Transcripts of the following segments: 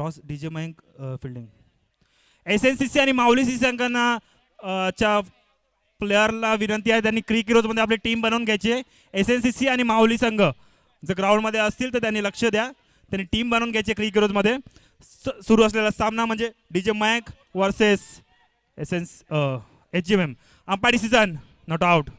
Toss DJ Mayank fielding S N C C आणि Mauli C संघांना च्या प्लेअरला विनंती आहे त्यांनी क्रिक हिरोजमध्ये आपली टीम बनवून घ्यायची आहे. एस एन सी सी आणि माऊली संघ जर ग्राउंडमध्ये असतील तर त्यांनी लक्ष द्या. त्यांनी टीम बनवून घ्यायची क्रिक हिरोजमध्ये सुरू असलेला सामना म्हणजे DJ Mayank versus S N H G M M umpire decision not out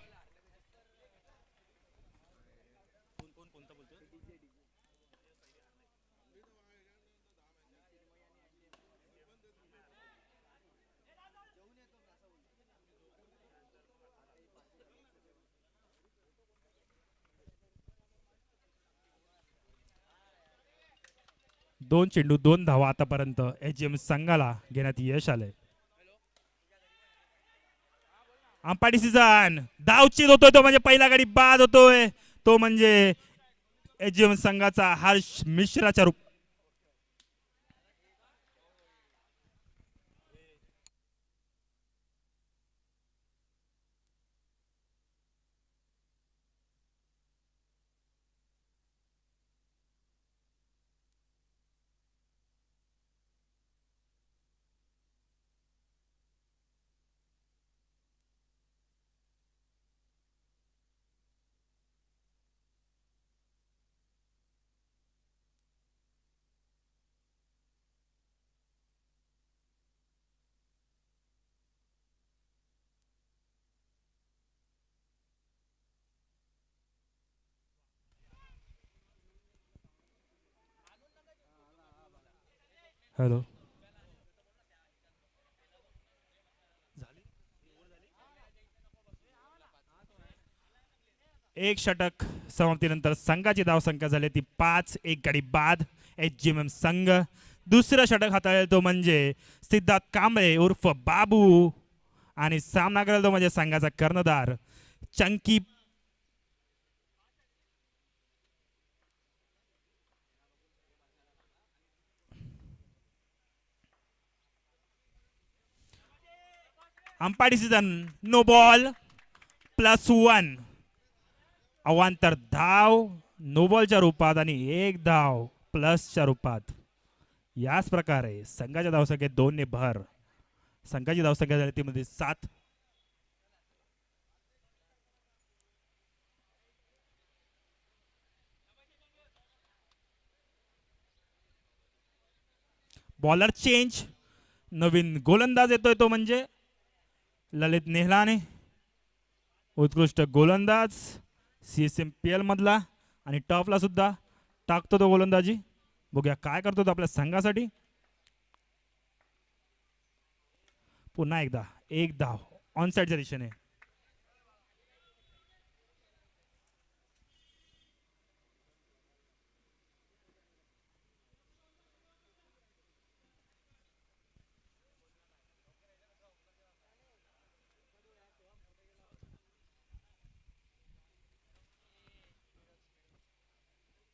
दोन चेंडू दोन धावा आतापर्यंत एच एम संघाला घेण्यात यश आलंय. अंपाडी सीझन धावचीत होतोय तो म्हणजे पहिला गाडी बाद होतोय. तो म्हणजे एच एम संघाचा हर्ष मिश्राच्या रूप हॅलो. एक षटक समाप्तीनंतर संघाची धावसंख्या झाली ती पाच एक गाडी बाद एच जी एम एम संघ. दुसरं षटक हाताळेल तो म्हणजे सिद्धार्थ कांबळे उर्फ बाबू. आणि सामना करेल तो म्हणजे संघाचा कर्णधार Chunky umpire decision no ball plus one अवांतर धाव नो बॉलच्या रूपात आणि एक धाव प्लसच्या रूपात. याच प्रकारे संघाच्या धावसंख्येत दोन ने भर. संघाची धावसंख्या झाली ती मध्ये सात. बॉलर चेंज नवीन गोलंदाज येतोय तो म्हणजे ललित नेहलाने उत्कृष्ट गोलंदाज C S M P L मधला आणि टॉपला सुद्धा टाकतो तो गोलंदाजी. बघूया काय करतो तो आपल्या संघासाठी. पुन्हा एकदा एक धाव ऑन साईडच्या दिशेने.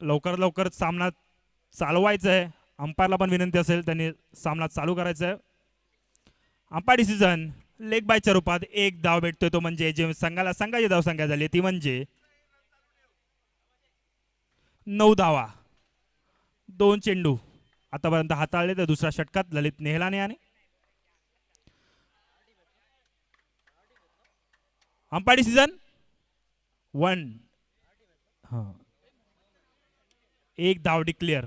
लवकरात लवकर सामना चालवायचा आहे. अंपायरला पण विनंती असेल त्यांनी सामना चालू करायचा आहे. अंपायर डिसिजन लेग बायच्या रूपात एक धाव भेटतोय तो म्हणजे जे संघाला संघाची धाव संख्या झाली ती म्हणजे नऊ धावा दोन चेंडू. आतापर्यंत हाताळले तर दुसऱ्या षटकात ललित नेहलाने आणि अंपायर डिसिजन वन हा. एक धाव डिक्लेअर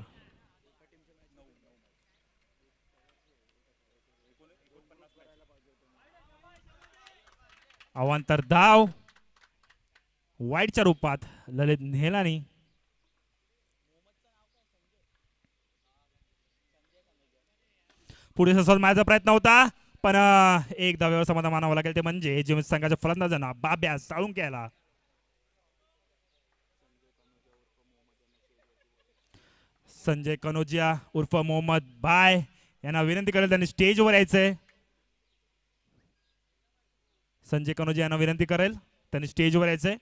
अवांतर धाव वाईटच्या रूपात ललित नेहलानी. पुढे ससवत मारायचा प्रयत्न होता पण एक धाव्यावर समाधान मानावं लागेल ते म्हणजे जे संघाच्या फलंदाजांना बाब्या साळून घ्यायला संजय कनोजिया उर्फ मोहम्मद बाय यांना विनंती करेल त्यांनी स्टेजवर यायचंय. संजय कनोजिया यांना विनंती करेल त्यांनी स्टेजवर यायचंय.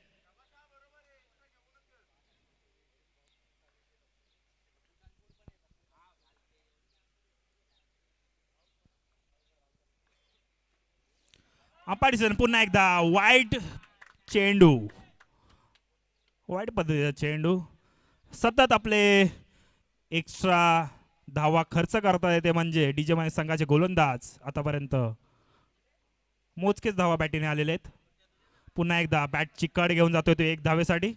अंपाडीसन पुन्हा एकदा वाईट चेंडू. वाईट पद्धतीचा चेंडू. सतत आपले एक्स्ट्रा धावा खर्च करता येते म्हणजे डीजे माय संघाचे गोलंदाज आतापर्यंत. मोजकेच धावा बॅटीने आलेले आहेत. पुन्हा एकदा बॅटची कड घेऊन जातोय तो एक धावेसाठी.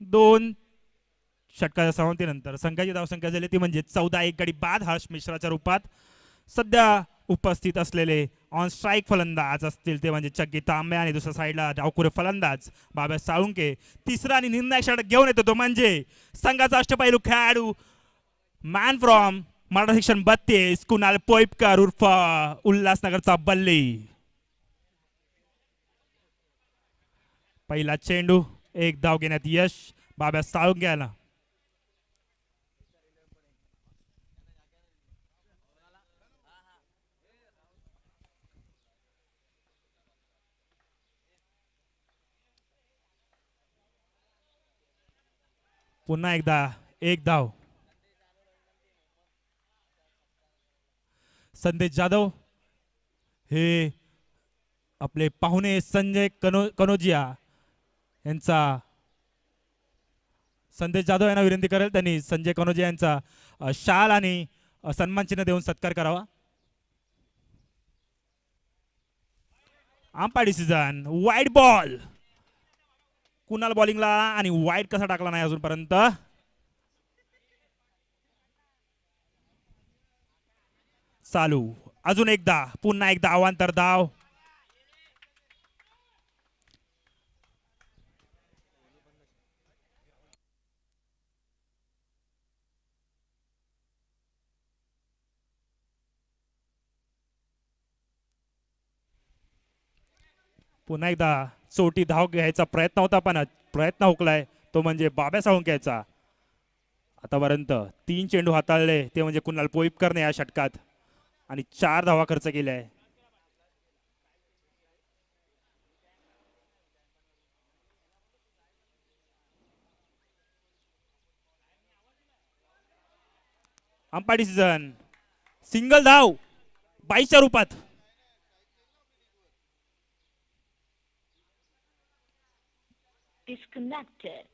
दोन षटकाच्या समाप्तीनंतर संघाची धावसंख्या झाली ती म्हणजे चौदा एक गडी बाद हर्ष मिश्राच्या रूपात. सध्या उपस्थित असलेले ऑन स्ट्राईक फलंदाज असतील ते म्हणजे चक्की तांबे आणि दुसऱ्या साईडला डावकुरे फलंदाज बाब्या साळुंके. तिसरा आणि निर्णायक षटक घेऊन येतो तो म्हणजे संघाचा अष्टपैलू खेळाडू मॅन फ्रॉम मराठा शिक्षण बत्तीस कुणाल पोईपकर उर्फ उल्हासनगरचा बल्ली. पहिला चेंडू एक धाव घेण्यात यश बाब्या साळून पुन्हा एकदा एक धाव. संदेश जाधव हे आपले पाहुणे संजय कनो कनोजिया यांचा संदेश जाधव यांना विनंती करेल. त्यांनी संजय कनोजिया यांचा शाल आणि सन्मानचिन्ह सन्मान चिन्ह देऊन सत्कार करावा. Umpire decision wide ball Kunal बॉलिंगला आणि वाईट कसा टाकला नाही अजूनपर्यंत? चालू. अजून एकदा पुन्हा एकदा अवांतर धाव. पुन्हा एकदा. चोटी धाव घ्यायचा प्रयत्न होता पण प्रयत्न हुकलाय तो म्हणजे बाब्या साळुंक्याचा आतापर्यंत तीन चेंडू हाताळले ते म्हणजे कुणाल पोईपकरने या षटकात. आणि चार धावा खर्च केल्या. आहे अंपाडी सीझन सिंगल धाव बाईसच्या रूपात. disconnected.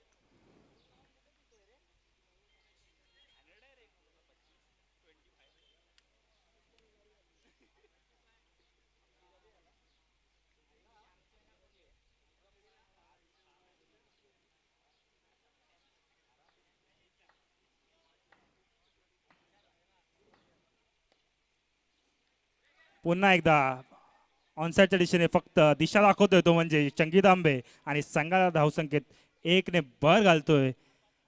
पुन्हा एकदा ऑनसाईडच्या दिशेने फक्त दिशा दाखवतोय तो म्हणजे चंगी दांबे आणि संघाला धावसंख्येत एकने भर घालतोय.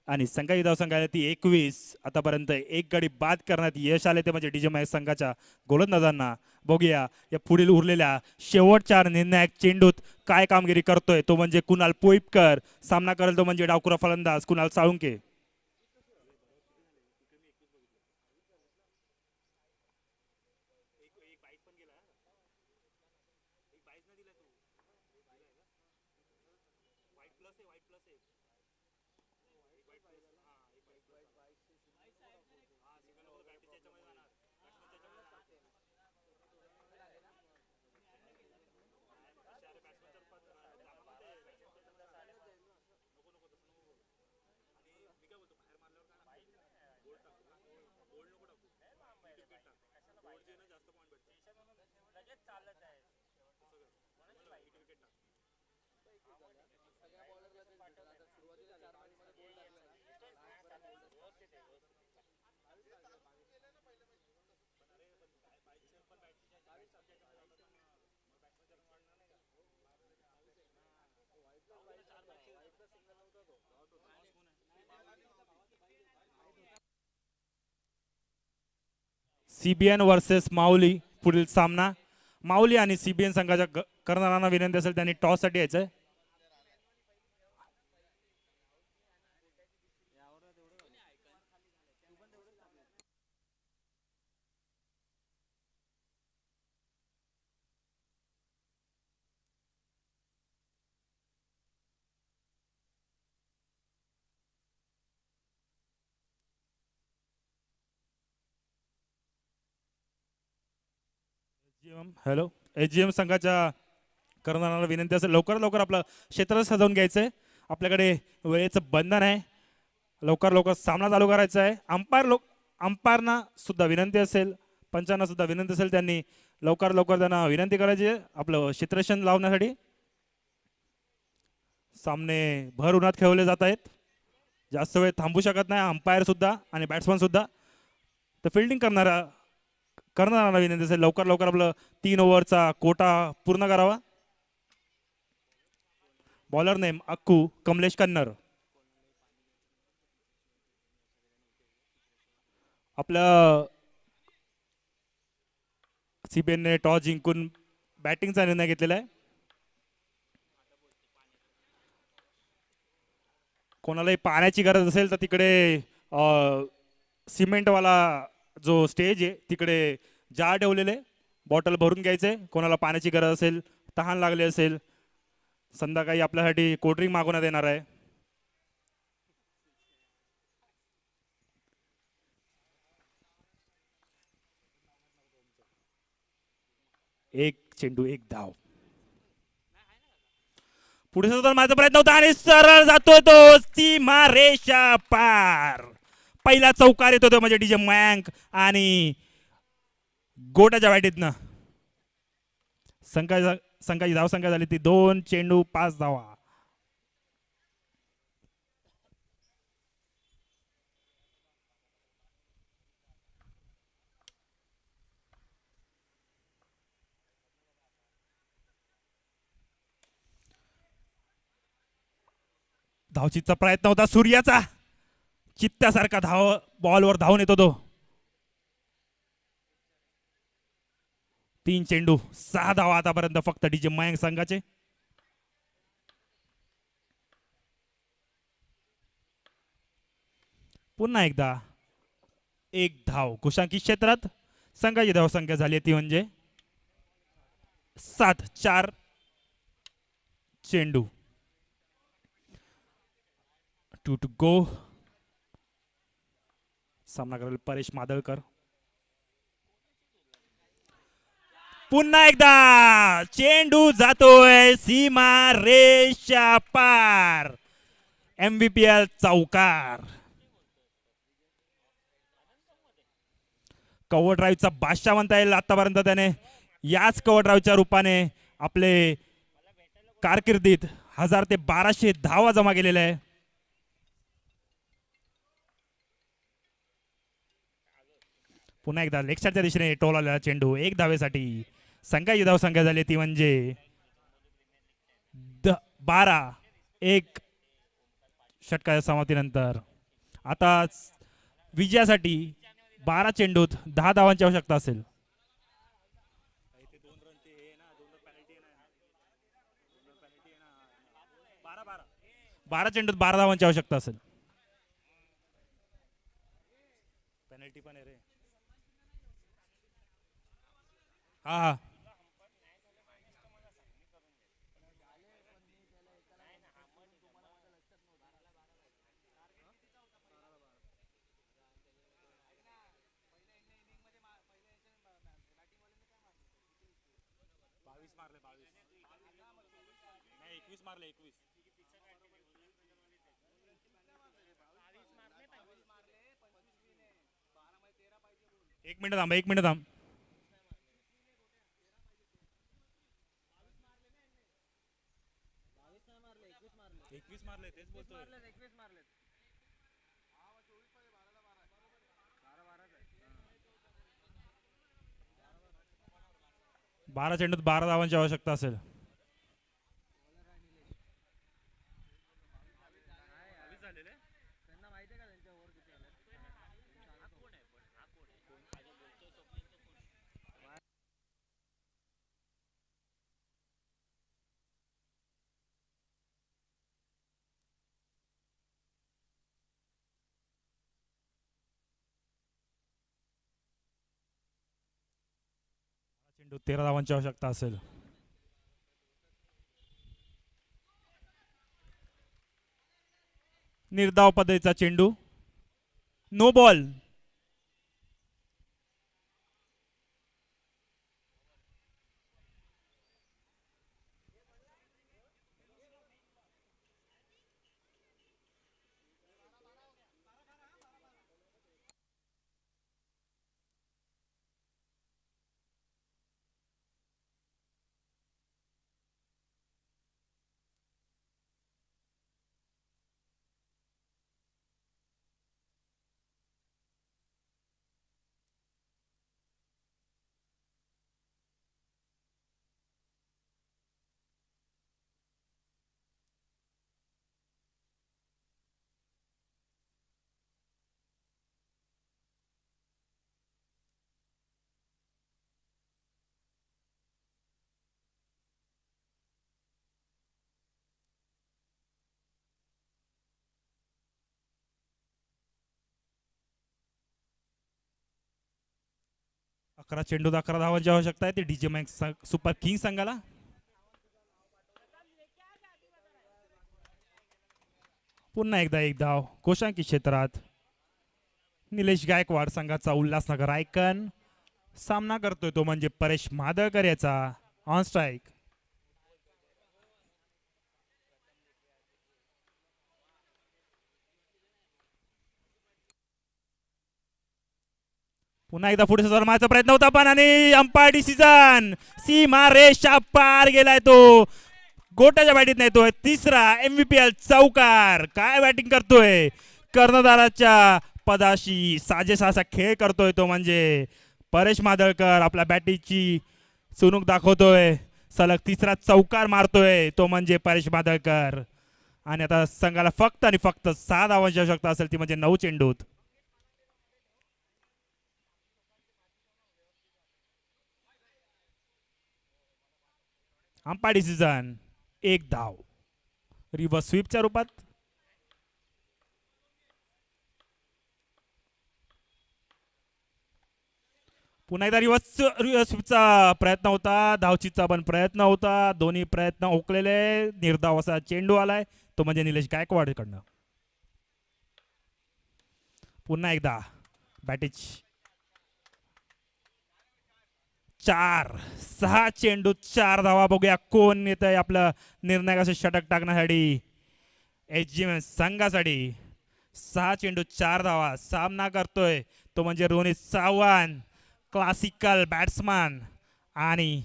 आणि संघाची धावसंख्या ती एकवीस आतापर्यंत एक गडी बाद करण्यात यश आले ते म्हणजे डीजे महेश संघाच्या गोलंदाजांना. बघूया या पुढील उरलेल्या शेवटच्या निर्णायक चेंडूत काय कामगिरी करतोय तो म्हणजे कुणाल पोईपकर. सामना करेल तो म्हणजे डावकुरा फलंदाज Kunal Salunke plus a white plus a. CBN versus Mauli पुढील सामना. माऊली आणि सीबीएन संघाच्या ग- करणाऱ्यांना विनंती असेल त्यांनी टॉससाठी यायचं आहे M hello? H G M संघाच्या करणाऱ्याला विनंती असेल लवकरात लवकर आपलं क्षेत्र सजवून घ्यायचं आहे आपल्याकडे वेळेचं बंधन आहे. लवकर लवकर सामना चालू करायचा आहे. अंपायर लोक अंपायरना सुद्धा विनंती असेल. पंचांना सुद्धा विनंती असेल. त्यांनी लवकर लवकर त्यांना विनंती करायची आहे. आपलं क्षेत्रक्षण लावण्यासाठी. सामने भर उन्हात खेळवले जात आहेत. जास्त वेळ थांबू शकत नाही. अंपायर सुद्धा आणि बॅट्समन सुद्धा. तर फिल्डिंग करणारा करणारा विनंती असेल लवकर लवकर आपलं तीन ओव्हरचा कोटा पूर्ण करावा. Bowler name Akku Kamlesh Kannar. आपलं सीबीएनने टॉस जिंकून बॅटिंगचा निर्णय घेतलेला आहे. कोणालाही पाण्याची गरज असेल तर तिकडे सिमेंटवाला जो स्टेज आहे तिकडे जार ठेवलेले बॉटल भरून घ्यायचे कोणाला पाण्याची गरज असेल तहान लागली असेल संध्याकाळी आपल्यासाठी कोल्ड्रिंक मागवण्यात येणार आहे. एक चेंडू एक धाव. पुढे सुद्धा माझा प्रयत्न होता आणि सरळ जातोय तो सीमा रेषा पार. पहिला चौकार येतो तो म्हणजे डीजे मयांक आणि गोटाच्या वाटीतनं. संघाचा संघाची धाव संख्या झाली ती. दोन चेंडू पाच धावा. धावचीचा प्रयत्न होता सूर्याचा. चित्त्यासारखा धाव बॉलवर धावून येतो तो. तीन चेंडू सहा धावा आतापर्यंत फक्त डीजे मयंक संघाचे. पुन्हा एकदा एक धाव कुशांकी क्षेत्रात संघाची धाव संख्या झाली ती म्हणजे सात चार चेंडू. Two to go. सामना करेल परेश मादळकर. पुन्हा एकदा चेंडू जातोय सीमा रेषा पार. एमबीपीएल चौकार. कव्हर ड्राईव्हचा बादशाह म्हणता येईल आतापर्यंत त्याने. याच कव्हर ड्राईव्हच्या रूपाने आपले कारकिर्दीत हजार ते बाराशे धावा जमा केलेल्या आहे पुन्हा एकदा लेक्चरच्या दिशेने टोलावलेला चेंडू. एक धावेसाठी संघाची धाव संख्या झाली ती म्हणजे द बारा. एक षटकाच्या समाप्तीनंतर. आता विजयासाठी बारा चेंडूत दहा धावांची आवश्यकता असेल. बारा चेंडूत बारा धावांची आवश्यकता असेल पेनल्टी पण आहे रे हा हा एकवीस मारले एकवीस एक मिनिट थांब एक मिनिट थांब. एकवीस मारले तेच बोलतोय. बारा चेंडूत बारा धावांची आवश्यकता असेल. चेंडू तेरा धावांची आवश्यकता असेल. निर्धाव पद्धतीचा चेंडू. नो बॉल अकरा चेंडूत अकरा धावांची आवश्यकता आहे. ते डीजे मॅक्स सुपर किंग संघाला. पुन्हा एकदा एक धाव. कोशांकी क्षेत्रात निलेश गायकवाड संघाचा उल्हासनगर आयकन. सामना करतोय तो म्हणजे परेश मादळकर याचा. ऑन स्ट्राईक पुन्हा एकदा पुढे मारायचा प्रयत्न होता पण आणि अंपायर डिसिजन सीमा रेषा पार गेलाय तो. गोट्याच्या बॅटीत नाही तो तिसरा एमव्हीपीएल चौकार. काय बॅटिंग करतोय? कर्णधाराच्या पदाशी साजेसा असा खेळ करतोय तो म्हणजे. परेश मादळकर आपल्या बॅटीची चुणूक दाखवतोय. सलग तिसरा चौकार मारतोय तो म्हणजे परेश मादळकर. आणि आता संघाला फक्त आणि फक्त सहा धावांची आवश्यकता असेल ती म्हणजे नऊ चेंडूत. अंपा डिसिजन एक धाव. रिव्हर्स स्वीपच्या रूपात. पुन्हा एकदा रिव्हर्स रिव्हर्स स्वीपचा प्रयत्न होता. धावचीचा पण प्रयत्न होता. दोन्ही प्रयत्न ओकलेले निर्धाव असा चेंडू आलाय. तो म्हणजे निलेश गायकवाडकडनं पुन्हा एकदा. बॅटेज चार सहा चेंडू चार धावा. बघूया कोण येत आहे आपलं निर्णायक असं षटक टाकण्यासाठी. एच जी एम संघासाठी सहा चेंडू चार धावा सामना करतोय. तो म्हणजे रोहित चव्हाण क्लासिकल बॅट्समन आणि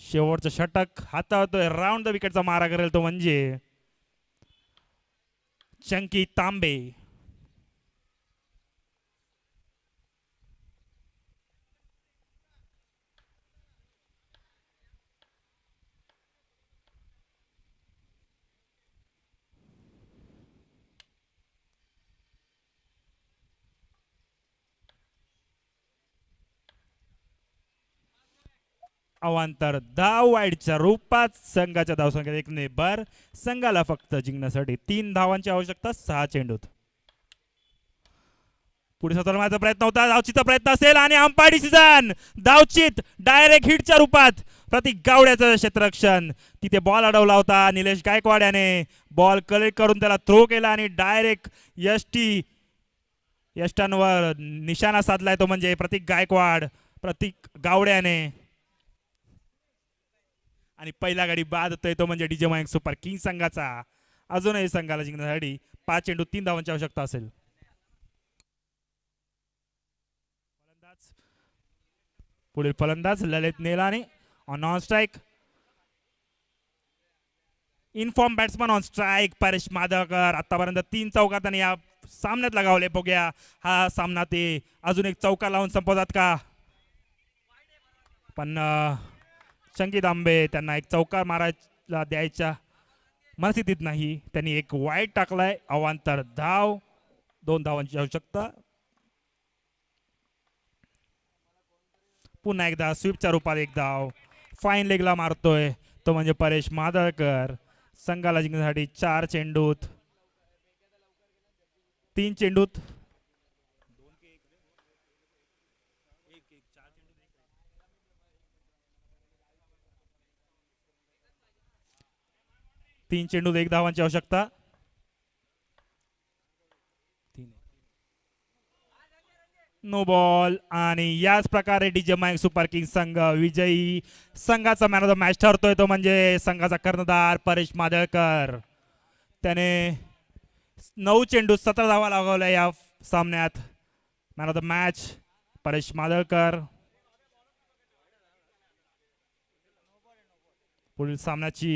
शेवटचं षटक हाताळतोय. राऊंड द विकेटचा मारा करेल तो म्हणजे चंकी तांबे. अवांतर धाव वाईटच्या रूपात संघाच्या धावसंख्येत एक ने भर संघाला फक्त जिंकण्यासाठी तीन धावांची आवश्यकता सहा चेंडूत. पुढे सतर्माचा प्रयत्न होता धावचीचा प्रयत्न असेल आणि अंपायर डिसिजन धावचीत डायरेक्ट हिटच्या रूपात प्रतीक गावड्याचं क्षेत्ररक्षण. तिथे बॉल अडवला होता निलेश गायकवाड याने बॉल कलेक्ट करून त्याला थ्रो केला आणि डायरेक्ट यष्टी यष्टांवर निशाणा साधलाय तो म्हणजे प्रतीक गायकवाड प्रतीक गावड्याने. आणि पहिला गाडी बाद होतोय तो म्हणजे डीजे मायक सुपर किंग संघाचा. अजूनही संघाला जिंकण्यासाठी पाच चेंडू तीन धावांची आवश्यकता असेल. फलंदाज. पुढील फलंदाज Lalit नेलाने on on strike in form batsman on strike Paresh Madhavkar. आतापर्यंत तीन चौकात आणि या सामन्यात लगावले बघूया हा सामना ते अजून एक चौका लावून संपवतात का? पण चंकी संगीत आंबे त्यांना एक चौकार मारायला द्यायच्या मनस्थितीत नाही. त्यांनी एक वाईट टाकलाय. अवांतर धाव. दोन धावांची आवश्यकता. पुन्हा एकदा स्वीपच्या रूपात एक धाव. फाईन लेगला मारतोय. तो म्हणजे परेश मादळकर. संघाला जिंकण्यासाठी चार चेंडूत. तीन चेंडूत. तीन चेंडूत एक धावांची आवश्यकता. No ball. आणि याच प्रकारे डीजे मायक सुपर किंग संघ विजयी संघाचा मॅन ऑफ द मॅच ठरतोय तो म्हणजे संघाचा कर्णधार परेश मादळकर. त्याने नऊ चेंडू सतरा धावा लागवल्या या सामन्यात. Man of the match Paresh Madalkar. पुढील सामन्याची